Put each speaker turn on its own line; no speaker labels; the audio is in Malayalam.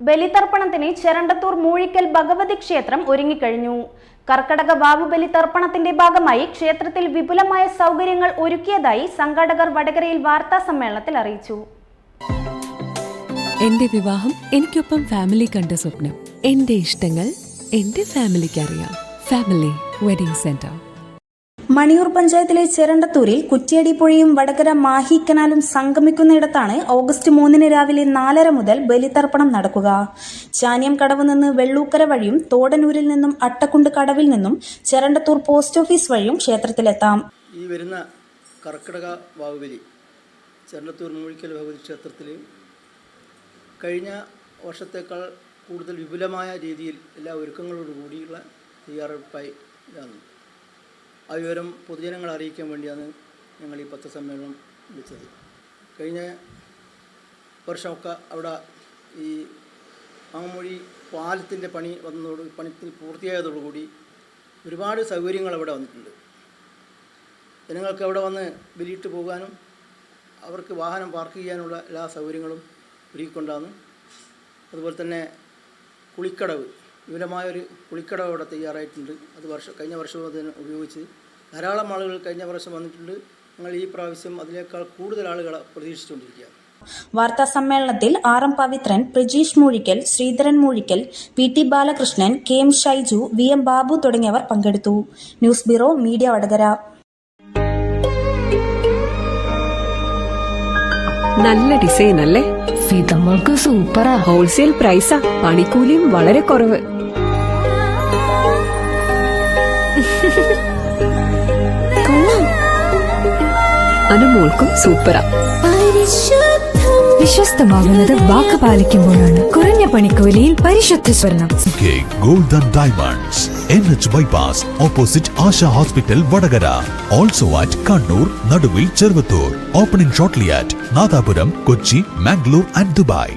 ബലിതർപ്പണത്തിന് ചെരണ്ടത്തൂർ മൂഴിക്കൽ ഭഗവതി ക്ഷേത്രം ഒരുങ്ങിക്കഴിഞ്ഞു. കർക്കടക വാവു ബലിതർപ്പണത്തിന്റെ ഭാഗമായി ക്ഷേത്രത്തിൽ വിപുലമായ സൗകര്യങ്ങൾ ഒരുക്കിയതായി സംഘാടകർ വടകരയിൽ വാർത്താ സമ്മേളനത്തിൽ അറിയിച്ചു.
എന്റെ വിവാഹം എനിക്കൊപ്പം ഫാമിലി കണ്ട സ്വപ്നം. എന്റെ ഇഷ്ടങ്ങൾ എന്റെ ഫാമിലിക്ക് അറിയാം. ഫാമിലി വെഡിംഗ് സെന്റർ
മണിയൂർ പഞ്ചായത്തിലെ ചെരണ്ടത്തൂരിൽ കുറ്റ്യാടി പുഴയും വടകര മാഹി കനാലും സംഗമിക്കുന്നയിടത്താണ് ഓഗസ്റ്റ് മൂന്നിന് രാവിലെ നാലര മുതൽ ബലിതർപ്പണം നടക്കുക. ചാനിയം കടവ് നിന്ന് വെള്ളൂക്കര വഴിയും തോടനൂരിൽ നിന്നും അട്ടക്കുണ്ട് കടവിൽ നിന്നും ചെരണ്ടത്തൂർ പോസ്റ്റ് ഓഫീസ് വഴിയും ക്ഷേത്രത്തിലെത്താം.
ഈ വരുന്ന കർക്കിടക വാവുബലി ചെരണ്ടത്തൂർ മൂഴിക്കൽ ഭഗവതി ക്ഷേത്രത്തിൽ കഴിഞ്ഞ വർഷത്തേക്കാൾ കൂടുതൽ വിപുലമായ രീതിയിൽ എല്ലാ ഒരുക്കങ്ങളോടുകൂടിയുള്ള തയ്യാറെടുപ്പായി ഇതാണ് ആ വിവരം പൊതുജനങ്ങളെ അറിയിക്കാൻ വേണ്ടിയാണ് ഞങ്ങൾ ഈ പത്രസമ്മേളനം വിളിച്ചത്. കഴിഞ്ഞ വർഷമൊക്കെ അവിടെ ഈ മാമൊഴി പാലത്തിന്റെ പണി വന്നതോട് പണിത്തിൽ പൂർത്തിയായതോടുകൂടി ഒരുപാട് സൗകര്യങ്ങൾ അവിടെ വന്നിട്ടുണ്ട്. ജനങ്ങൾക്ക് അവിടെ വന്ന് ബലിയിട്ട് പോകാനും അവർക്ക് വാഹനം പാർക്ക് ചെയ്യാനുള്ള എല്ലാ സൗകര്യങ്ങളും ഒരുക്കിക്കൊണ്ടാണ്. അതുപോലെ തന്നെ കുളിക്കടവ് വിപുലമായൊരു കുളിക്കടവ് അവിടെ തയ്യാറായിട്ടുണ്ട്. അത് വർഷം കഴിഞ്ഞ വർഷം അതിന് ഉപയോഗിച്ച് ധാരാളം ആളുകൾ കഴിഞ്ഞ വർഷം വന്നിട്ടുണ്ട്. ഞങ്ങൾ ഈ പ്രാവശ്യം അതിനേക്കാൾ കൂടുതൽ ആളുകളെ പ്രതീക്ഷിച്ചുകൊണ്ടിരിക്കുകയാണ്.
വാർത്താ സമ്മേളനത്തിൽ R M Pavithran Prajeesh Moozhikkal Sreedharan Moozhikkal P T Balakrishnan K M Shaiju V M Babu തുടങ്ങിയവർ പങ്കെടുത്തു. News bureau media Vadakara.
നല്ല ഡിസൈൻ അല്ലേ?
ഫിതമ്മൾക്ക് സൂപ്പറാ.
ഹോൾസെയിൽ പ്രൈസാ പണിക്കൂലിയും വളരെ കുറവ്. അനുമോൾക്കും സൂപ്പറാ.
വിശ്വസ്തമാകുന്നത് വാക്ക് പാലിക്കുമ്പോഴാണ്. കുറഞ്ഞ പണിക്കൂലിയിൽ പരിശുദ്ധ സ്വർണം.
Golden gold diamonds H bypass opposite Asha hospital Vadakara also at Kannur Naduvil Cheruvathur opening shortly at Nadapuram Kochi Mangalore and Dubai